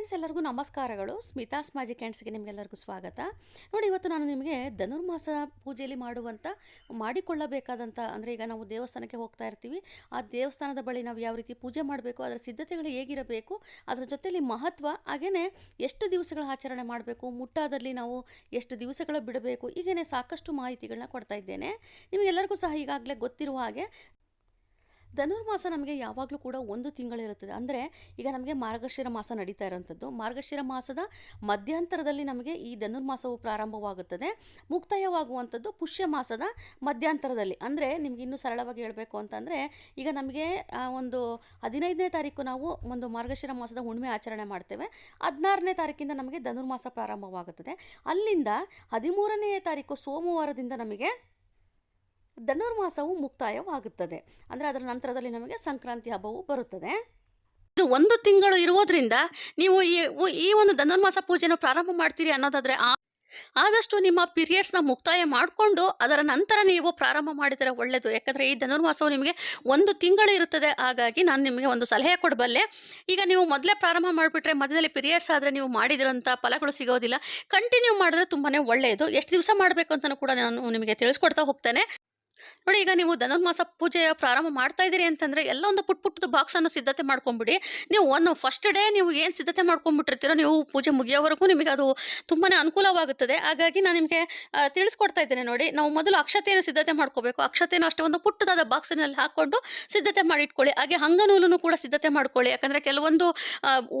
Friends, ಎಲ್ಲರಿಗೂ ನಮಸ್ಕಾರಗಳು. Smitha's magic ಹ್ಯಾಂಡ್ಸ್ಗೆ ನಿಮಗೆಲ್ಲರಿಗೂ ಸ್ವಾಗತ. ನೋಡಿ, ಇವತ್ತು ನಾನು ನಿಮಗೆ ಧನುರ್ಮಾಸ ಪೂಜೆಯಲ್ಲಿ ಮಾಡುವಂಥ, ಮಾಡಿಕೊಳ್ಳಬೇಕಾದಂಥ, ಅಂದರೆ ಈಗ ನಾವು ದೇವಸ್ಥಾನಕ್ಕೆ ಹೋಗ್ತಾ ಇರ್ತೀವಿ. ಆ ದೇವಸ್ಥಾನದ ಬಳಿ ನಾವು ಯಾವ ರೀತಿ ಪೂಜೆ ಮಾಡಬೇಕು, ಅದರ ಸಿದ್ಧತೆಗಳು ಹೇಗಿರಬೇಕು, ಅದರ ಜೊತೆಯಲ್ಲಿ ಮಹತ್ವ ಹಾಗೆಯೇ ಎಷ್ಟು ದಿವಸಗಳ ಆಚರಣೆ ಮಾಡಬೇಕು, ಮುಟ್ಟಾದಲ್ಲಿ ನಾವು ಎಷ್ಟು ದಿವಸಗಳ ಬಿಡಬೇಕು ಹೀಗೇ ಸಾಕಷ್ಟು ಮಾಹಿತಿಗಳನ್ನ ಕೊಡ್ತಾ ಇದ್ದೇನೆ. ನಿಮಗೆಲ್ಲರಿಗೂ ಸಹ ಈಗಾಗಲೇ ಗೊತ್ತಿರುವ ಹಾಗೆ ಧನುರ್ಮಾಸ ನಮಗೆ ಯಾವಾಗಲೂ ಕೂಡ ಒಂದು ತಿಂಗಳಿರುತ್ತದೆ. ಅಂದರೆ ಈಗ ನಮಗೆ ಮಾರ್ಗಶಿರ ಮಾಸ ನಡೀತಾ ಇರೋಂಥದ್ದು. ಮಾರ್ಗಶಿರ ಮಾಸದ ಮಧ್ಯಂತರದಲ್ಲಿ ನಮಗೆ ಈ ಧನುರ್ಮಾಸವು ಪ್ರಾರಂಭವಾಗುತ್ತದೆ. ಮುಕ್ತಾಯವಾಗುವಂಥದ್ದು ಪುಷ್ಯ ಮಾಸದ ಮಧ್ಯಂತರದಲ್ಲಿ. ಅಂದರೆ ನಿಮಗೆ ಇನ್ನೂ ಸರಳವಾಗಿ ಹೇಳಬೇಕು ಅಂತಂದರೆ, ಈಗ ನಮಗೆ ಒಂದು ಹದಿನೈದನೇ ತಾರೀಕು ನಾವು ಒಂದು ಮಾರ್ಗಶಿರ ಮಾಸದ ಹುಣ್ಣಿಮೆ ಆಚರಣೆ ಮಾಡ್ತೇವೆ. ಹದಿನಾರನೇ ತಾರೀಕಿಂದ ನಮಗೆ ಧನುರ್ಮಾಸ ಪ್ರಾರಂಭವಾಗುತ್ತದೆ. ಅಲ್ಲಿಂದ ಹದಿಮೂರನೇ ತಾರೀಕು ಸೋಮವಾರದಿಂದ ನಮಗೆ ಧನುರ್ಮಾಸವು ಮುಕ್ತಾಯವಾಗುತ್ತದೆ. ಅಂದರೆ ಅದರ ನಂತರದಲ್ಲಿ ನಮಗೆ ಸಂಕ್ರಾಂತಿ ಹಬ್ಬವು ಬರುತ್ತದೆ. ಇದು ಒಂದು ತಿಂಗಳು ಇರುವುದರಿಂದ ನೀವು ಈ ಒಂದು ಧನುರ್ಮಾಸ ಪೂಜೆಯನ್ನು ಪ್ರಾರಂಭ ಮಾಡ್ತೀರಿ ಅನ್ನೋದಾದರೆ ಆದಷ್ಟು ನಿಮ್ಮ ಪೀರಿಯಡ್ಸ್ನ ಮುಕ್ತಾಯ ಮಾಡಿಕೊಂಡು ಅದರ ನಂತರ ನೀವು ಪ್ರಾರಂಭ ಮಾಡಿದರೆ ಒಳ್ಳೆಯದು ಯಾಕಂದರೆ ಈ ಧನುರ್ಮಾಸವು ನಿಮಗೆ ಒಂದು ತಿಂಗಳು ಇರುತ್ತದೆ. ಹಾಗಾಗಿ ನಾನು ನಿಮಗೆ ಒಂದು ಸಲಹೆ ಕೊಡಬಲ್ಲೆ. ಈಗ ನೀವು ಮೊದಲೇ ಪ್ರಾರಂಭ ಮಾಡಿಬಿಟ್ರೆ ಮಧ್ಯದಲ್ಲಿ ಪೀರಿಯಡ್ಸ್ ಆದರೆ ನೀವು ಮಾಡಿದಿರೋಂಥ ಫಲಗಳು ಸಿಗೋದಿಲ್ಲ. ಕಂಟಿನ್ಯೂ ಮಾಡಿದ್ರೆ ತುಂಬಾ ಒಳ್ಳೆಯದು ಎಷ್ಟು ದಿವಸ ಮಾಡಬೇಕು ಅಂತಲೂ ಕೂಡ ನಾನು ನಿಮಗೆ ತಿಳಿಸ್ಕೊಡ್ತಾ ಹೋಗ್ತೇನೆ. ನೋಡಿ, ಈಗ ನೀವು ಧನುರ್ಮಾಸ ಪೂಜೆಯ ಪ್ರಾರಂಭ ಮಾಡ್ತಾ ಇದ್ದೀರಿ ಅಂತಂದ್ರೆ ಎಲ್ಲ ಒಂದು ಪುಟ್ ಪುಟ್ಟದ ಬಾಕ್ಸನ್ನು ಸಿದ್ಧತೆ ಮಾಡ್ಕೊಂಡ್ಬಿಡಿ ನೀವು ಒಂದು ಫಸ್ಟ್ ಡೇ ನೀವು ಏನು ಸಿದ್ಧತೆ ಮಾಡ್ಕೊಂಡ್ಬಿಟ್ಟಿರ್ತೀರೋ ನೀವು ಪೂಜೆ ಮುಗಿಯೋವರೆಗೂ ನಿಮಗೆ ಅದು ತುಂಬಾ ಅನುಕೂಲವಾಗುತ್ತದೆ. ಹಾಗಾಗಿ ನಾನು ನಿಮಗೆ ತಿಳಿಸ್ಕೊಡ್ತಾ ಇದ್ದೇನೆ ನೋಡಿ. ನಾವು ಮೊದಲು ಅಕ್ಷತೆಯನ್ನು ಸಿದ್ಧತೆ ಮಾಡ್ಕೋಬೇಕು. ಅಕ್ಷತೆಯನ್ನು ಅಷ್ಟೇ ಒಂದು ಪುಟ್ಟದಾದ ಬಾಕ್ಸಿನಲ್ಲಿ ಹಾಕ್ಕೊಂಡು ಸಿದ್ಧತೆ ಮಾಡಿಟ್ಕೊಳ್ಳಿ ಹಾಗೆ ಹಂಗನೂಲನ್ನು ಕೂಡ ಸಿದ್ಧತೆ ಮಾಡ್ಕೊಳ್ಳಿ. ಯಾಕಂದರೆ ಕೆಲವೊಂದು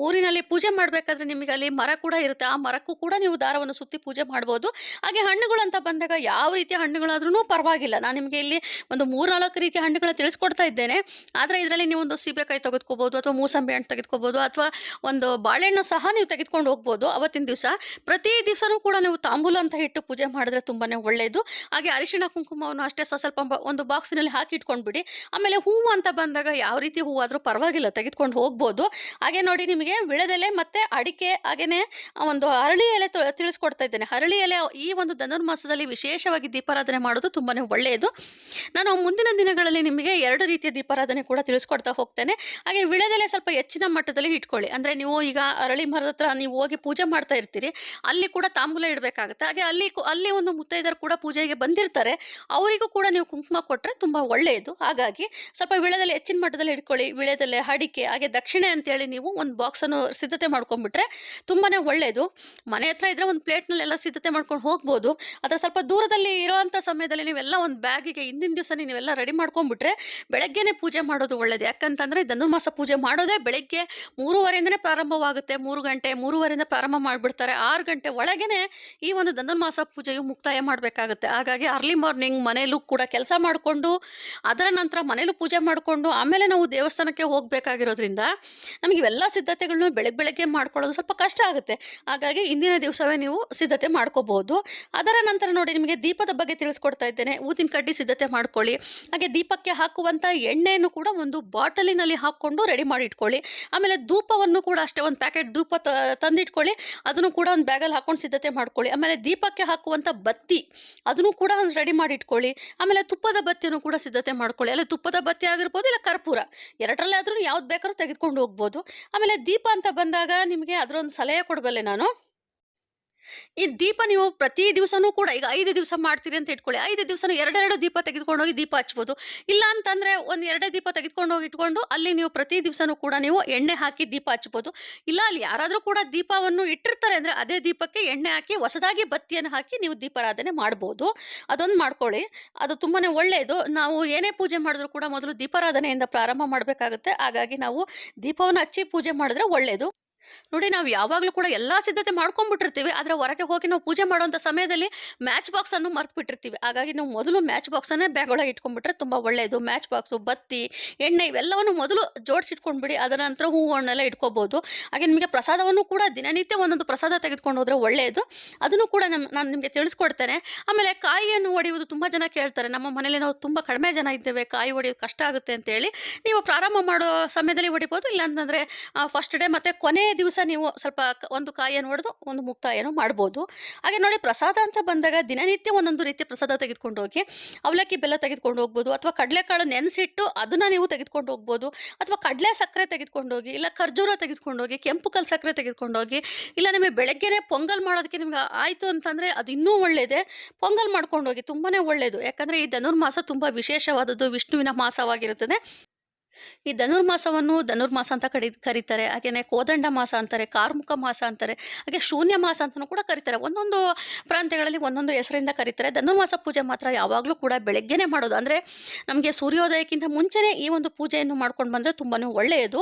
ಊರಿನಲ್ಲಿ ಪೂಜೆ ಮಾಡಬೇಕಾದ್ರೆ ನಿಮಗೆ ಅಲ್ಲಿ ಮರ ಕೂಡ ಇರುತ್ತೆ. ಆ ಮರಕ್ಕೂ ಕೂಡ ನೀವು ದಾರವನ್ನು ಸುತ್ತಿ ಪೂಜೆ ಮಾಡ್ಬೋದು. ಹಾಗೆ ಹಣ್ಣುಗಳು ಅಂತ ಬಂದಾಗ ಯಾವ ರೀತಿಯ ಹಣ್ಣುಗಳಾದ್ರೂ ಪರವಾಗಿಲ್ಲ. ನಾನು ನಿಮಗೆ ಇಲ್ಲಿ ಒಂದು ಮೂರ್ನಾಲ್ಕು ರೀತಿಯ ಹಣ್ಣುಗಳನ್ನ ತಿಳಿಸ್ಕೊಡ್ತಾ ಇದ್ದೇನೆ. ಆದರೆ ಇದರಲ್ಲಿ ನೀವು ಒಂದು ಸೀಬೆಕಾಯಿ ತೆಗೆದುಕೋಬೋದು, ಅಥವಾ ಮೂಸಂಬಿ ಹಣ್ಣು ತೆಗೆದುಕೋಬೋದು, ಅಥವಾ ಒಂದು ಬಾಳೆಹಣ್ಣು ಸಹ ನೀವು ತೆಗೆದುಕೊಂಡು ಹೋಗ್ಬೋದು ಅವತ್ತಿನ ದಿವಸ. ಪ್ರತಿ ದಿವಸನೂ ಕೂಡ ನೀವು ತಾಂಬೂಲ ಅಂತ ಇಟ್ಟು ಪೂಜೆ ಮಾಡಿದ್ರೆ ತುಂಬಾ ಒಳ್ಳೆಯದು ಹಾಗೆ ಅರಿಶಿಣ ಕುಂಕುಮವನ್ನು ಅಷ್ಟೇ ಸ್ವಲ್ಪ ಒಂದು ಬಾಕ್ಸಿನಲ್ಲಿ ಹಾಕಿ ಇಟ್ಕೊಂಡ್ಬಿಡಿ. ಆಮೇಲೆ ಹೂವು ಅಂತ ಬಂದಾಗ ಯಾವ ರೀತಿ ಹೂವಾದರೂ ಪರವಾಗಿಲ್ಲ, ತೆಗೆದುಕೊಂಡು ಹೋಗ್ಬೋದು. ಹಾಗೆ ನೋಡಿ ನಿಮಗೆ ವಿಳೆದೆಲೆ ಮತ್ತು ಅಡಿಕೆ ಹಾಗೆಯೇ ಒಂದು ಅರಳಿ ಎಲೆ ತಿಳಿಸ್ಕೊಡ್ತಾ ಇದ್ದೇನೆ. ಹರಳಿ ಎಲೆ ಈ ಒಂದು ಧನುರ್ಮಾಸದಲ್ಲಿ ವಿಶೇಷವಾಗಿ ದೀಪಾರಾಧನೆ ಮಾಡೋದು ತುಂಬಾ ಒಳ್ಳೆಯದು ನಾನು ಮುಂದಿನ ದಿನಗಳಲ್ಲಿ ನಿಮಗೆ ಎರಡು ರೀತಿಯ ದೀಪಾರಾಧನೆ ಕೂಡ ತಿಳಿಸ್ಕೊಡ್ತಾ ಹೋಗ್ತೇನೆ. ಹಾಗೆ ವಿಳೆದೆಲೆ ಸ್ವಲ್ಪ ಹೆಚ್ಚಿನ ಮಟ್ಟದಲ್ಲಿ ಇಟ್ಕೊಳ್ಳಿ. ಅಂದರೆ ನೀವು ಈಗ ಅರಳಿ ಮರದ ಹತ್ರ ನೀವು ಹೋಗಿ ಪೂಜೆ ಮಾಡ್ತಾ ಇರ್ತೀರಿ. ಅಲ್ಲಿ ಕೂಡ ತಾಂಬೂಲ ಇಡಬೇಕಾಗುತ್ತೆ. ಹಾಗೆ ಅಲ್ಲಿ ಅಲ್ಲಿ ಒಂದು ಮುತ್ತೈದರು ಕೂಡ ಪೂಜೆಗೆ ಬಂದಿರ್ತಾರೆ. ಅವರಿಗೂ ಕೂಡ ನೀವು ಕುಂಕುಮ ಕೊಟ್ಟರೆ ತುಂಬ ಒಳ್ಳೆಯದು. ಹಾಗಾಗಿ ಸ್ವಲ್ಪ ವಿಳೆದೆಲೆ ಹೆಚ್ಚಿನ ಮಟ್ಟದಲ್ಲಿ ಇಟ್ಕೊಳ್ಳಿ. ವಿಳೆದೆಲೆ ಅಡಿಕೆ, ಹಾಗೆ ದಕ್ಷಿಣೆ ಅಂತೇಳಿ ನೀವು ಒಂದು ಬಾಕ್ಸನ್ನು ಸಿದ್ಧತೆ ಮಾಡ್ಕೊಂಡ್ಬಿಟ್ರೆ ತುಂಬಾ ಒಳ್ಳೆಯದು. ಮನೆ ಹತ್ರ ಇದ್ದರೆ ಒಂದು ಪ್ಲೇಟ್ನಲ್ಲೆಲ್ಲ ಸಿದ್ಧತೆ ಮಾಡ್ಕೊಂಡು ಹೋಗ್ಬೋದು. ಅಥವಾ ಸ್ವಲ್ಪ ದೂರದಲ್ಲಿ ಇರೋವಂಥ ಸಮಯದಲ್ಲಿ ನೀವೆಲ್ಲ ಒಂದು ಬ್ಯಾಗಿಗೆ ಹಿಂದಿನ ದಿವಸನೇ ನೀವೆಲ್ಲ ರೆಡಿ ಮಾಡ್ಕೊಂಡ್ಬಿಟ್ರೆ ಬೆಳಗ್ಗೆನೇ ಪೂಜೆ ಮಾಡೋದು ಒಳ್ಳೇದು. ಯಾಕಂತಂದರೆ ಧನುರ್ಮಾಸ ಪೂಜೆ ಮಾಡೋದೇ ಬೆಳಗ್ಗೆ ಮೂರುವರೆಯಿಂದನೇ ಪ್ರಾರಂಭವಾಗುತ್ತೆ. ಮೂರು ಗಂಟೆ, ಮೂರುವರೆಯಿಂದ ಪ್ರಾರಂಭ ಮಾಡಿಬಿಡ್ತಾರೆ. ಆರು ಗಂಟೆ ಒಳಗೇನೆ ಈ ಒಂದು ಧನುರ್ಮಾಸ ಪೂಜೆಯು ಮುಕ್ತಾಯ ಮಾಡಬೇಕಾಗುತ್ತೆ. ಹಾಗಾಗಿ ಅರ್ಲಿ ಮಾರ್ನಿಂಗ್ ಮನೆಯಲ್ಲೂ ಕೂಡ ಕೆಲಸ ಮಾಡಿಕೊಂಡು, ಅದರ ನಂತರ ಮನೇಲೂ ಪೂಜೆ ಮಾಡಿಕೊಂಡು, ಆಮೇಲೆ ನಾವು ದೇವಸ್ಥಾನಕ್ಕೆ ಹೋಗಬೇಕಾಗಿರೋದ್ರಿಂದ ನಮಗೆ ಇವೆಲ್ಲ ಸಿದ್ಧತೆಗಳನ್ನ ಬೆಳಗ್ಗೆ ಬೆಳಗ್ಗೆ ಮಾಡ್ಕೊಳ್ಳೋದು ಸ್ವಲ್ಪ ಕಷ್ಟ ಆಗುತ್ತೆ. ಹಾಗಾಗಿ ಇಂದಿನ ದಿವಸವೇ ನೀವು ಸಿದ್ಧತೆ ಮಾಡ್ಕೋಬಹುದು ಅದರ ನಂತರ ನೋಡಿ ನಿಮಗೆ ದೀಪದ ಬಗ್ಗೆ ತಿಳಿಸ್ಕೊಡ್ತಾ ಇದ್ದೇನೆ. ಊದಿನ ಕಡ್ಡಿ ಸಿದ್ಧತೆ ಮಾಡ್ಕೊಳ್ಳಿ. ಹಾಗೆ ದೀಪಕ್ಕೆ ಹಾಕುವಂಥ ಎಣ್ಣೆಯನ್ನು ಕೂಡ ಒಂದು ಬಾಟಲಿನಲ್ಲಿ ಹಾಕ್ಕೊಂಡು ರೆಡಿ ಮಾಡಿ ಇಟ್ಕೊಳ್ಳಿ. ಆಮೇಲೆ ಧೂಪವನ್ನು ಕೂಡ ಅಷ್ಟೇ ಒಂದು ಪ್ಯಾಕೆಟ್ ಧೂಪ ತಂದಿಟ್ಕೊಳ್ಳಿ. ಅದನ್ನು ಕೂಡ ಒಂದು ಬ್ಯಾಗಲ್ಲಿ ಹಾಕೊಂಡು ಸಿದ್ಧತೆ ಮಾಡ್ಕೊಳ್ಳಿ. ಆಮೇಲೆ ದೀಪಕ್ಕೆ ಹಾಕುವಂಥ ಬತ್ತಿ, ಅದನ್ನು ಕೂಡ ಒಂದು ರೆಡಿ ಮಾಡಿ ಇಟ್ಕೊಳ್ಳಿ. ಆಮೇಲೆ ತುಪ್ಪದ ಬತ್ತಿಯನ್ನು ಕೂಡ ಸಿದ್ಧತೆ ಮಾಡ್ಕೊಳ್ಳಿ. ಅಲ್ಲ ತುಪ್ಪದ ಬತ್ತಿ ಆಗಿರ್ಬೋದು ಇಲ್ಲ ಕರ್ಪೂರ, ಎರಡರಲ್ಲಿ ಆದರೂ ಯಾವ್ದು ಬೇಕಾದ್ರೂ ತೆಗೆದುಕೊಂಡು ಹೋಗ್ಬೋದು. ಆಮೇಲೆ ದೀಪ ಅಂತ ಬಂದಾಗ ನಿಮಗೆ ಅದರೊಂದು ಸಲಹೆ ಕೊಡಬಲ್ಲೆ ನಾನು. ಈ ದೀಪ ನೀವು ಪ್ರತಿ ದಿವಸನೂ ಕೂಡ ಈಗ ಐದು ದಿವಸ ಮಾಡ್ತೀರಿ ಅಂತ ಇಟ್ಕೊಳ್ಳಿ. ಐದು ದಿವಸನೂ ಎರಡೆರಡು ದೀಪ ತೆಗೆದುಕೊಂಡು ಹೋಗಿ ದೀಪ ಹಚ್ಬೋದು ಇಲ್ಲ ಅಂತಂದರೆ ಒಂದು ಎರಡೇ ದೀಪ ತೆಗೆದುಕೊಂಡು ಹೋಗಿ ಇಟ್ಕೊಂಡು ಅಲ್ಲಿ ನೀವು ಪ್ರತಿ ದಿವಸನೂ ಕೂಡ ನೀವು ಎಣ್ಣೆ ಹಾಕಿ ದೀಪ ಹಚ್ಬೋದು ಇಲ್ಲ ಅಲ್ಲಿ ಯಾರಾದರೂ ಕೂಡ ದೀಪವನ್ನು ಇಟ್ಟಿರ್ತಾರೆ ಅಂದರೆ ಅದೇ ದೀಪಕ್ಕೆ ಎಣ್ಣೆ ಹಾಕಿ ಹೊಸದಾಗಿ ಬತ್ತಿಯನ್ನು ಹಾಕಿ ನೀವು ದೀಪಾರಾಧನೆ ಮಾಡ್ಬೋದು. ಅದೊಂದು ಮಾಡ್ಕೊಳ್ಳಿ. ಅದು ತುಂಬಾ ಒಳ್ಳೆಯದು ನಾವು ಏನೇ ಪೂಜೆ ಮಾಡಿದ್ರು ಕೂಡ ಮೊದಲು ದೀಪಾರಾಧನೆಯಿಂದ ಪ್ರಾರಂಭ ಮಾಡಬೇಕಾಗುತ್ತೆ. ಹಾಗಾಗಿ ನಾವು ದೀಪವನ್ನು ಹಚ್ಚಿ ಪೂಜೆ ಮಾಡಿದ್ರೆ ಒಳ್ಳೆಯದು ನೋಡಿ ನಾವು ಯಾವಾಗಲೂ ಕೂಡ ಎಲ್ಲ ಸಿದ್ಧತೆ ಮಾಡ್ಕೊಂಡ್ಬಿಟ್ಟಿರ್ತೀವಿ ಆದರೆ ಹೊರಗೆ ಹೋಗಿ ನಾವು ಪೂಜೆ ಮಾಡುವಂಥ ಸಮಯದಲ್ಲಿ ಮ್ಯಾಚ್ ಬಾಕ್ಸನ್ನು ಮರ್ತು ಬಿಟ್ಟಿರ್ತೀವಿ. ಹಾಗಾಗಿ ನಾವು ಮೊದಲು ಮ್ಯಾಚ್ ಬಾಕ್ಸನ್ನೇ ಬ್ಯಾಗ್ ಒಳಗೆ ಇಟ್ಕೊಂಡ್ಬಿಟ್ರೆ ತುಂಬ ಒಳ್ಳೆಯದು ಮ್ಯಾಚ್ ಬಾಕ್ಸು ಬತ್ತಿ, ಎಣ್ಣೆ ಇವೆಲ್ಲವನ್ನು ಮೊದಲು ಜೋಡಿಸಿಟ್ಕೊಂಡ್ಬಿಡಿ, ಅದರ ನಂತರ ಹೂವು ಹಣ್ಣೆಲ್ಲ ಇಟ್ಕೋಬೋದು. ಹಾಗೆ ನಿಮಗೆ ಪ್ರಸಾದವನ್ನು ಕೂಡ ದಿನನಿತ್ಯ ಒಂದೊಂದು ಪ್ರಸಾದ ತೆಗೆದುಕೊಂಡು ಹೋದರೆ ಒಳ್ಳೆಯದು ಅದನ್ನು ಕೂಡ ನಮ್ಮ ನಾನು ನಿಮಗೆ ತಿಳಿಸ್ಕೊಡ್ತೇನೆ. ಆಮೇಲೆ ಕಾಯಿಯನ್ನು ಒಡೆಯುವುದು ತುಂಬ ಜನ ಕೇಳ್ತಾರೆ. ನಮ್ಮ ಮನೇಲಿ ನಾವು ತುಂಬ ಕಡಿಮೆ ಜನ ಇದ್ದೇವೆ. ಕಾಯಿ ಒಡೆಯೋದು ಕಷ್ಟ ಆಗುತ್ತೆ ಅಂತೇಳಿ ನೀವು ಪ್ರಾರಂಭ ಮಾಡೋ ಸಮಯದಲ್ಲಿ ಹೊಡಿಬೋದು ಇಲ್ಲ ಅಂತಂದರೆ ಫಸ್ಟ್ ಡೇ ಮತ್ತು ಕೊನೆಯ ದಿವಸ ನೀವು ಸ್ವಲ್ಪ ಒಂದು ಕಾಯನ್ನು ಹೊಡೆದು ಒಂದು ಮುಕ್ತಾಯನೂ ಮಾಡ್ಬೋದು. ಹಾಗೆ ನೋಡಿ ಪ್ರಸಾದ ಅಂತ ಬಂದಾಗ ದಿನನಿತ್ಯ ಒಂದೊಂದು ರೀತಿಯ ಪ್ರಸಾದ ತೆಗೆದುಕೊಂಡು ಹೋಗಿ, ಅವಲಕ್ಕಿ ಬೆಲ್ಲ ತೆಗೆದುಕೊಂಡು ಹೋಗ್ಬೋದು, ಅಥವಾ ಕಡಲೆಕಾಳು ನೆನೆಸಿಟ್ಟು ಅದನ್ನು ನೀವು ತೆಗೆದುಕೊಂಡು ಹೋಗ್ಬೋದು, ಅಥವಾ ಕಡಲೆ ಸಕ್ಕರೆ ತೆಗೆದುಕೊಂಡು ಹೋಗಿ, ಇಲ್ಲ ಖರ್ಜೂರ ತೆಗೆದುಕೊಂಡು ಹೋಗಿ, ಕೆಂಪು ಕಲ್ ಸಕ್ಕರೆ ತೆಗೆದುಕೊಂಡು ಹೋಗಿ, ಇಲ್ಲ ನಿಮಗೆ ಬೆಳಗ್ಗೆನೇ ಪೊಂಗಲ್ ಮಾಡೋದಕ್ಕೆ ನಿಮ್ಗೆ ಆಯಿತು ಅಂತಂದರೆ ಅದು ಇನ್ನೂ ಒಳ್ಳೆಯದೆ ಪೊಂಗಲ್ ಮಾಡ್ಕೊಂಡು ಹೋಗಿ ತುಂಬಾ ಒಳ್ಳೆಯದು ಯಾಕಂದರೆ ಈ ಧನುರ್ಮಾಸ ತುಂಬ ವಿಶೇಷವಾದದ್ದು, ವಿಷ್ಣುವಿನ ಮಾಸವಾಗಿರುತ್ತದೆ. ಈ ಧನುರ್ಮಾಸವನ್ನು ಧನುರ್ಮಾಸ ಅಂತ ಕಡಿ, ಕರೀತಾರೆ. ಹಾಗೆಯೇ ಕೋದಂಡ ಮಾಸ ಅಂತಾರೆ ಕಾರ್ಮುಖ ಮಾಸ ಅಂತಾರೆ, ಹಾಗೆ ಶೂನ್ಯ ಮಾಸ ಅಂತಲೂ ಕೂಡ ಕರೀತಾರೆ. ಒಂದೊಂದು ಪ್ರಾಂತ್ಯಗಳಲ್ಲಿ ಒಂದೊಂದು ಹೆಸರಿಂದ ಕರೀತಾರೆ. ಧನುರ್ಮಾಸ ಪೂಜೆ ಮಾತ್ರ ಯಾವಾಗಲೂ ಕೂಡ ಬೆಳಗ್ಗೆನೇ ಮಾಡೋದು. ಅಂದರೆ ನಮಗೆ ಸೂರ್ಯೋದಯಕ್ಕಿಂತ ಮುಂಚೆನೇ ಈ ಒಂದು ಪೂಜೆಯನ್ನು ಮಾಡ್ಕೊಂಡು ಬಂದರೆ ತುಂಬಾ ಒಳ್ಳೆಯದು.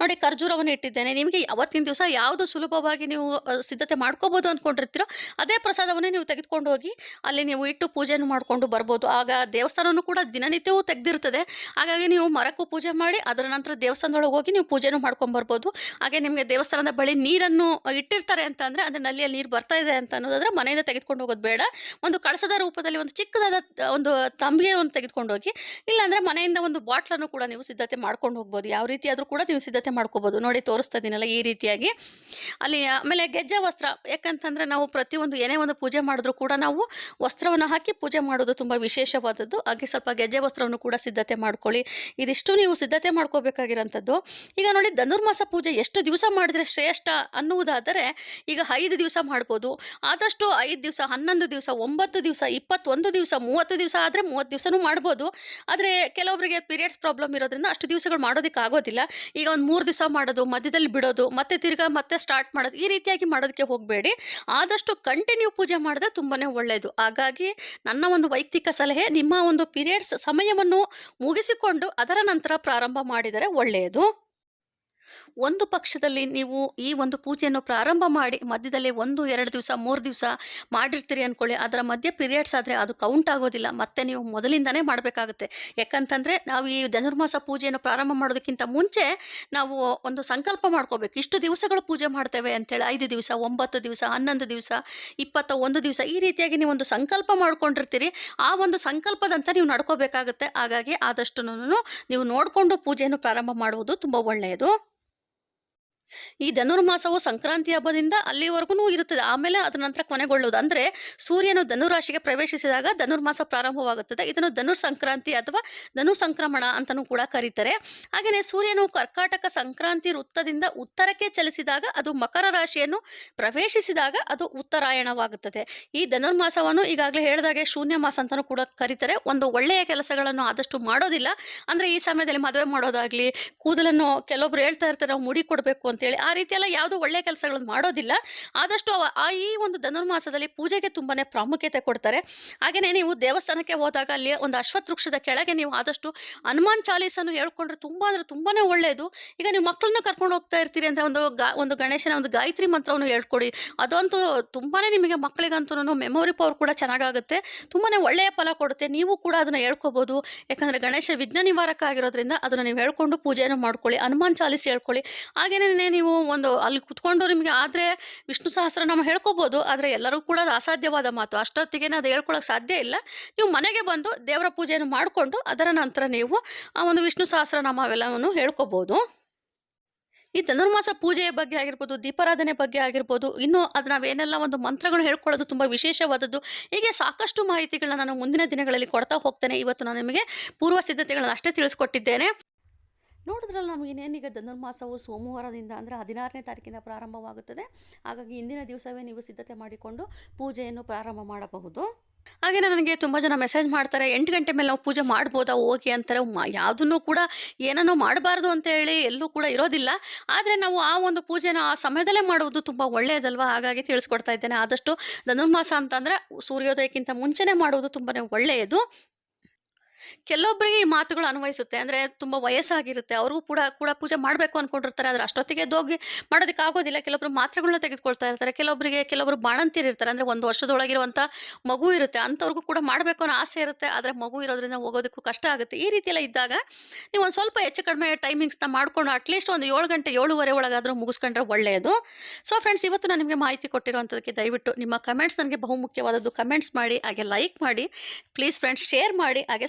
ನೋಡಿ, ಖರ್ಜೂರವನ್ನು ಇಟ್ಟಿದ್ದೇನೆ. ನಿಮಗೆ ಅವತ್ತಿನ ದಿವಸ ಯಾವುದು ಸುಲಭವಾಗಿ ನೀವು ಸಿದ್ಧತೆ ಮಾಡ್ಕೋಬೋದು ಅಂದ್ಕೊಂಡಿರ್ತೀರೋ ಅದೇ ಪ್ರಸಾದವನ್ನೇ ನೀವು ತೆಗೆದುಕೊಂಡು ಹೋಗಿ ಅಲ್ಲಿ ನೀವು ಇಟ್ಟು ಪೂಜೆಯನ್ನು ಮಾಡಿಕೊಂಡು ಬರ್ಬೋದು. ಆಗ ದೇವಸ್ಥಾನವೂ ಕೂಡ ದಿನನಿತ್ಯವೂ ತೆಗೆದಿರ್ತದೆ ಹಾಗಾಗಿ ನೀವು ಮರಕ್ಕೂ ಮಾಡಿ, ಅದರ ನಂತರ ದೇವಸ್ಥಾನದೊಳಗೆ ಹೋಗಿ ನೀವು ಪೂಜೆನೂ ಮಾಡ್ಕೊಂಡು ಬರ್ಬೋದು. ಹಾಗೆ ನಿಮಗೆ ದೇವಸ್ಥಾನದ ಬಳಿ ನೀರನ್ನು ಇಟ್ಟಿರ್ತಾರೆ ಅಂತಂದರೆ, ಅಂದರೆ ಅಂದರೆ ನಲ್ಲಿಯಲ್ಲಿ ನೀರು ಬರ್ತಾ ಇದೆ ಅಂತ ಅನ್ನೋದಾದ್ರೆ ಮನೆಯಿಂದ ತೆಗೆದುಕೊಂಡು ಹೋಗೋದು ಬೇಡ. ಒಂದು ಕಳಸದ ರೂಪದಲ್ಲಿ ಒಂದು ಚಿಕ್ಕದಾದ ಒಂದು ತಂಬಿಗೆ ಒಂದು ತೆಗೆದುಕೊಂಡು ಹೋಗಿ, ಇಲ್ಲಾಂದರೆ ಮನೆಯಿಂದ ಒಂದು ಬಾಟ್ಲನ್ನು ಕೂಡ ನೀವು ಸಿದ್ಧತೆ ಮಾಡ್ಕೊಂಡು ಹೋಗ್ಬೋದು. ಯಾವ ರೀತಿ ಆದರೂ ಕೂಡ ನೀವು ಸಿದ್ಧತೆ ಮಾಡ್ಕೋಬೋದು. ನೋಡಿ, ತೋರಿಸ್ತಾ ಇದ್ದೀನಲ್ಲ ಈ ರೀತಿಯಾಗಿ. ಅಲ್ಲಿ ಆಮೇಲೆ ಗೆಜ್ಜೆ ವಸ್ತ್ರ, ಯಾಕಂತಂದರೆ ನಾವು ಪ್ರತಿಯೊಂದು ಏನೇ ಒಂದು ಪೂಜೆ ಮಾಡಿದ್ರೂ ಕೂಡ ನಾವು ವಸ್ತ್ರವನ್ನು ಹಾಕಿ ಪೂಜೆ ಮಾಡೋದು ತುಂಬ ವಿಶೇಷವಾದದ್ದು. ಹಾಗೆ ಸ್ವಲ್ಪ ಗೆಜ್ಜೆ ವಸ್ತ್ರವನ್ನು ಕೂಡ ಸಿದ್ಧತೆ ಮಾಡ್ಕೊಳ್ಳಿ. ಇದಿಷ್ಟು ನೀವು ಸಿದ್ಧತೆ ಮಾಡ್ಕೋಬೇಕಾಗಿರೋಂಥದ್ದು. ಈಗ ನೋಡಿ ಧನುರ್ಮಾಸ ಪೂಜೆ ಎಷ್ಟು ದಿವಸ ಮಾಡಿದ್ರೆ ಶ್ರೇಷ್ಠ ಅನ್ನುವುದಾದರೆ ಈಗ ಐದು ದಿವಸ ಮಾಡ್ಬೋದು. ಆದಷ್ಟು ಐದು ದಿವಸ, ಹನ್ನೊಂದು ದಿವಸ, ಒಂಬತ್ತು ದಿವಸ, ಇಪ್ಪತ್ತೊಂದು ದಿವಸ, ಮೂವತ್ತು ದಿವಸ ಆದರೆ ಮೂವತ್ತು ದಿವಸನೂ ಮಾಡ್ಬೋದು. ಆದರೆ ಕೆಲವೊಬ್ಬರಿಗೆ ಪೀರಿಯಡ್ಸ್ ಪ್ರಾಬ್ಲಮ್ ಇರೋದ್ರಿಂದ ಅಷ್ಟು ದಿವಸಗಳು ಮಾಡೋದಕ್ಕೆ ಆಗೋದಿಲ್ಲ. ಈಗ ಒಂದು ಮೂರು ದಿವಸ ಮಾಡೋದು, ಮಧ್ಯದಲ್ಲಿ ಬಿಡೋದು, ಮತ್ತೆ ತಿರ್ಗಾ ಮತ್ತೆ ಸ್ಟಾರ್ಟ್ ಮಾಡೋದು, ಈ ರೀತಿಯಾಗಿ ಮಾಡೋದಕ್ಕೆ ಹೋಗಬೇಡಿ. ಆದಷ್ಟು ಕಂಟಿನ್ಯೂ ಪೂಜೆ ಮಾಡಿದ್ರೆ ತುಂಬಾ ಒಳ್ಳೆಯದು ಹಾಗಾಗಿ ನನ್ನ ಒಂದು ವೈಯಕ್ತಿಕ ಸಲಹೆ, ನಿಮ್ಮ ಒಂದು ಪೀರಿಯಡ್ಸ್ ಸಮಯವನ್ನು ಮುಗಿಸಿಕೊಂಡು ಅದರ ನಂತರ ಪ್ರಾರಂಭ ಮಾಡಿದರೆ ಒಳ್ಳೆಯದು. ಒಂದು ಪಕ್ಷದಲ್ಲಿ ನೀವು ಈ ಒಂದು ಪೂಜೆಯನ್ನು ಪ್ರಾರಂಭ ಮಾಡಿ, ಮಧ್ಯದಲ್ಲಿ ಒಂದು, ಎರಡು ದಿವಸ, ಮೂರು ದಿವಸ ಮಾಡಿರ್ತೀರಿ ಅಂದ್ಕೊಳ್ಳಿ ಅದರ ಮಧ್ಯೆ ಪೀರಿಯಡ್ಸ್ ಆದರೆ ಅದು ಕೌಂಟ್ ಆಗೋದಿಲ್ಲ. ಮತ್ತೆ ನೀವು ಮೊದಲಿಂದನೇ ಮಾಡಬೇಕಾಗುತ್ತೆ. ಯಾಕಂತಂದರೆ ನಾವು ಈ ಧನುರ್ಮಾಸ ಪೂಜೆಯನ್ನು ಪ್ರಾರಂಭ ಮಾಡೋದಕ್ಕಿಂತ ಮುಂಚೆ ನಾವು ಒಂದು ಸಂಕಲ್ಪ ಮಾಡ್ಕೋಬೇಕು. ಇಷ್ಟು ದಿವಸಗಳು ಪೂಜೆ ಮಾಡ್ತೇವೆ ಅಂತೇಳಿ, ಐದು ದಿವಸ, ಒಂಬತ್ತು ದಿವಸ, ಹನ್ನೊಂದು ದಿವಸ, ಇಪ್ಪತ್ತ ಒಂದು ದಿವಸ ಈ ರೀತಿಯಾಗಿ ನೀವು ಒಂದು ಸಂಕಲ್ಪ ಮಾಡ್ಕೊಂಡಿರ್ತೀರಿ. ಆ ಒಂದು ಸಂಕಲ್ಪದಂತ ನೀವು ನಡ್ಕೋಬೇಕಾಗುತ್ತೆ. ಹಾಗಾಗಿ ಆದಷ್ಟು ನೀವು ನೋಡಿಕೊಂಡು ಪೂಜೆಯನ್ನು ಪ್ರಾರಂಭ ಮಾಡುವುದು ತುಂಬ ಒಳ್ಳೆಯದು. ಈ ಧನುರ್ಮಾಸವು ಸಂಕ್ರಾಂತಿ ಹಬ್ಬದಿಂದ ಅಲ್ಲಿವರೆಗೂ ಇರುತ್ತದೆ. ಆಮೇಲೆ ಅದರ ನಂತರ ಕೊನೆಗೊಳ್ಳುವುದು. ಅಂದರೆ ಸೂರ್ಯನು ಧನುರಾಶಿಗೆ ಪ್ರವೇಶಿಸಿದಾಗ ಧನುರ್ಮಾಸ ಪ್ರಾರಂಭವಾಗುತ್ತದೆ. ಇದನ್ನು ಧನುರ್ ಸಂಕ್ರಾಂತಿ ಅಥವಾ ಧನು ಸಂಕ್ರಮಣ ಅಂತಲೂ ಕೂಡ ಕರೀತಾರೆ. ಹಾಗೆಯೇ ಸೂರ್ಯನು ಕರ್ಕಾಟಕ ಸಂಕ್ರಾಂತಿ ವೃತ್ತದಿಂದ ಉತ್ತರಕ್ಕೆ ಚಲಿಸಿದಾಗ ಅದು ಮಕರ ರಾಶಿಯನ್ನು ಪ್ರವೇಶಿಸಿದಾಗ ಅದು ಉತ್ತರಾಯಣವಾಗುತ್ತದೆ. ಈ ಧನುರ್ಮಾಸವನ್ನು ಈಗಾಗಲೇ ಹೇಳಿದಾಗೆ ಶೂನ್ಯ ಮಾಸ ಅಂತಲೂ ಕೂಡ ಕರೀತಾರೆ. ಒಂದು ಒಳ್ಳೆಯ ಕೆಲಸಗಳನ್ನು ಆದಷ್ಟು ಮಾಡೋದಿಲ್ಲ. ಅಂದರೆ ಈ ಸಮಯದಲ್ಲಿ ಮದುವೆ ಮಾಡೋದಾಗಲಿ, ಕೂದಲನ್ನು ಕೆಲವೊಬ್ರು ಹೇಳ್ತಾ ಇರ್ತಾರೆ, ನಾವು ಮುಡಿ ಕೊಡಬೇಕು ಅಂತೇಳಿ ಆ ರೀತಿಯೆಲ್ಲ ಯಾವುದೂ ಒಳ್ಳೆಯ ಕೆಲಸಗಳನ್ನು ಮಾಡೋದಿಲ್ಲ. ಆದಷ್ಟು ಆ ಈ ಒಂದು ಧನುರ್ಮಾಸದಲ್ಲಿ ಪೂಜೆಗೆ ತುಂಬಾ ಪ್ರಾಮುಖ್ಯತೆ ಕೊಡ್ತಾರೆ. ಹಾಗೆಯೇ ನೀವು ದೇವಸ್ಥಾನಕ್ಕೆ ಹೋದಾಗ ಅಲ್ಲಿ ಒಂದು ಅಶ್ವತ್ ವೃಕ್ಷದ ಕೆಳಗೆ ನೀವು ಆದಷ್ಟು ಹನುಮಾನ್ ಚಾಲೀಸನ್ನು ಹೇಳ್ಕೊಂಡ್ರೆ ತುಂಬ ಅಂದರೆ ತುಂಬಾ ಒಳ್ಳೆಯದು. ಈಗ ನೀವು ಮಕ್ಕಳನ್ನ ಕರ್ಕೊಂಡು ಹೋಗ್ತಾ ಇರ್ತೀರಿ ಅಂದರೆ ಒಂದು ಗಾ ಒಂದು ಗಣೇಶನ ಒಂದು ಗಾಯತ್ರಿ ಮಂತ್ರವನ್ನು ಹೇಳ್ಕೊಡಿ. ಅದಂತೂ ತುಂಬಾ ನಿಮಗೆ ಮಕ್ಕಳಿಗಂತೂ ಮೆಮೊರಿ ಪವರ್ ಕೂಡ ಚೆನ್ನಾಗಾಗುತ್ತೆ. ತುಂಬಾ ಒಳ್ಳೆಯ ಫಲ ಕೊಡುತ್ತೆ. ನೀವು ಕೂಡ ಅದನ್ನು ಹೇಳ್ಕೊಬೋದು. ಯಾಕಂದರೆ ಗಣೇಶ ವಿಘ್ನ ನಿವಾರಕ ಆಗಿರೋದ್ರಿಂದ ಅದನ್ನು ನೀವು ಹೇಳ್ಕೊಂಡು ಪೂಜೆಯನ್ನು ಮಾಡ್ಕೊಳ್ಳಿ. ಹನುಮಾನ್ ಚಾಲೀಸ್ ಹೇಳ್ಕೊಳ್ಳಿ. ಹಾಗೆಯೇ ನೀವು ಒಂದು ಅಲ್ಲಿ ಕುತ್ಕೊಂಡು ನಿಮಗೆ ಆದರೆ ವಿಷ್ಣು ಸಹಸ್ರ ಸಹಸ್ರನಾಮ ಹೇಳ್ಕೊಬೋದು, ಆದರೆ ಎಲ್ಲರೂ ಕೂಡ ಅದು ಅಸಾಧ್ಯವಾದ ಮಾತು. ಅಷ್ಟೊತ್ತಿಗೆ ಅದು ಹೇಳ್ಕೊಳ್ಳೋಕೆ ಸಾಧ್ಯ ಇಲ್ಲ. ನೀವು ಮನೆಗೆ ಬಂದು ದೇವರ ಪೂಜೆಯನ್ನು ಮಾಡಿಕೊಂಡು ಅದರ ನಂತರ ನೀವು ಆ ಒಂದು ವಿಷ್ಣು ಸಹಸ್ರನಾಮ ಅವೆಲ್ಲವನ್ನು ಹೇಳ್ಕೊಬೋದು. ಈ ಧನುರ್ಮಾಸ ಪೂಜೆಯ ಬಗ್ಗೆ ಆಗಿರ್ಬೋದು, ದೀಪಾರಾಧನೆ ಬಗ್ಗೆ ಆಗಿರ್ಬೋದು, ಇನ್ನು ಅದು ನಾವೇನೆಲ್ಲ ಒಂದು ಮಂತ್ರಗಳು ಹೇಳ್ಕೊಳ್ಳೋದು ತುಂಬ ವಿಶೇಷವಾದದ್ದು. ಹೀಗೆ ಸಾಕಷ್ಟು ಮಾಹಿತಿಗಳನ್ನ ನಾನು ಮುಂದಿನ ದಿನಗಳಲ್ಲಿ ಕೊಡ್ತಾ ಹೋಗ್ತೇನೆ. ಇವತ್ತು ನಾನು ನಿಮಗೆ ಪೂರ್ವ ಸಿದ್ಧತೆಗಳನ್ನು ಅಷ್ಟೇ ತಿಳಿಸ್ಕೊಟ್ಟಿದ್ದೇನೆ. ನೋಡಿದ್ರಲ್ಲ ನಮಗೇನೇನೀಗ ಧನುರ್ಮಾಸವು ಸೋಮವಾರದಿಂದ ಅಂದರೆ ಹದಿನಾರನೇ ತಾರೀಕಿಂದ ಪ್ರಾರಂಭವಾಗುತ್ತದೆ. ಹಾಗಾಗಿ ಇಂದಿನ ದಿವಸವೇ ನೀವು ಸಿದ್ಧತೆ ಮಾಡಿಕೊಂಡು ಪೂಜೆಯನ್ನು ಪ್ರಾರಂಭ ಮಾಡಬಹುದು. ಹಾಗೆ ನನಗೆ ತುಂಬ ಜನ ಮೆಸೇಜ್ ಮಾಡ್ತಾರೆ, ಎಂಟು ಗಂಟೆ ಮೇಲೆ ನಾವು ಪೂಜೆ ಮಾಡ್ಬೋದಾ? ಓಕೆ ಅಂತಾರೆ. ಯಾವುದನ್ನು ಕೂಡ ಏನನ್ನೂ ಮಾಡಬಾರ್ದು ಅಂತ ಹೇಳಿ ಎಲ್ಲೂ ಕೂಡ ಇರೋದಿಲ್ಲ. ಆದರೆ ನಾವು ಆ ಒಂದು ಪೂಜೆನ ಆ ಸಮಯದಲ್ಲೇ ಮಾಡುವುದು ತುಂಬ ಒಳ್ಳೆಯದಲ್ವಾ? ಹಾಗಾಗಿ ತಿಳಿಸ್ಕೊಡ್ತಾ ಇದ್ದೇನೆ. ಆದಷ್ಟು ಧನುರ್ಮಾಸ ಅಂತಂದರೆ ಸೂರ್ಯೋದಯಕ್ಕಿಂತ ಮುಂಚೆನೇ ಮಾಡುವುದು ತುಂಬಾ ಒಳ್ಳೆಯದು. ಕೆಲವೊಬ್ಬರಿಗೆ ಈ ಮಾತುಗಳು ಅನ್ವಯಿಸುತ್ತೆ. ಅಂದರೆ ತುಂಬ ವಯಸ್ಸಾಗಿರುತ್ತೆ. ಅವ್ರಿಗೂ ಕೂಡ ಕೂಡ ಪೂಜೆ ಮಾಡಬೇಕು ಅಂದ್ಕೊಂಡಿರ್ತಾರೆ ಆದರೆ ಅಷ್ಟೊತ್ತಿಗೆ ದೋಗಿ ಮಾಡೋದಕ್ಕೆ ಆಗೋದಿಲ್ಲ. ಕೆಲವೊಬ್ರು ಮಾತ್ರೆಗಳನ್ನ ತೆಗೆದುಕೊಳ್ತಾ ಇರ್ತಾರೆ. ಕೆಲವೊಬ್ಬರಿಗೆ ಕೆಲವರು ಬಾಣಂತಿರಿರ್ತಾರೆ ಅಂದರೆ ಒಂದು ವರ್ಷದೊಳಗಿರುವಂಥ ಮಗು ಇರುತ್ತೆ. ಅಂಥವ್ರಿಗೂ ಕೂಡ ಮಾಡಬೇಕು ಅನ್ನೋ ಆಸೆ ಇರುತ್ತೆ. ಆದರೆ ಮಗು ಇರೋದ್ರಿಂದ ಹೋಗೋದಕ್ಕೂ ಕಷ್ಟ ಆಗುತ್ತೆ. ಈ ರೀತಿಯೆಲ್ಲ ಇದ್ದಾಗ ನೀವು ಒಂದು ಸ್ವಲ್ಪ ಹೆಚ್ಚು ಕಡಿಮೆ ಟೈಮಿಂಗ್ಸ್ನ ಮಾಡಿಕೊಂಡು ಅಟ್ಲೀಸ್ಟ್ ಒಂದು ಏಳು ಗಂಟೆ, ಏಳುವರೆ ಒಳಗಾದರೂ ಮುಗಿಸ್ಕೊಂಡ್ರೆ ಒಳ್ಳೆಯದು ಸೊ ಫ್ರೆಂಡ್ಸ್ ಇವತ್ತು ನಾನು ನಿಮಗೆ ಮಾಹಿತಿ ಕೊಟ್ಟಿರುವಂಥದ್ದಕ್ಕೆ ದಯವಿಟ್ಟು ನಿಮ್ಮ ಕಮೆಂಟ್ಸ್ ನನಗೆ ಬಹುಮುಖ್ಯವಾದದ್ದು ಕಮೆಂಟ್ಸ್ ಮಾಡಿ, ಹಾಗೆ ಲೈಕ್ ಮಾಡಿ. ಪ್ಲೀಸ್ ಫ್ರೆಂಡ್ಸ್ ಶೇರ್ ಮಾಡಿ, ಹಾಗೆ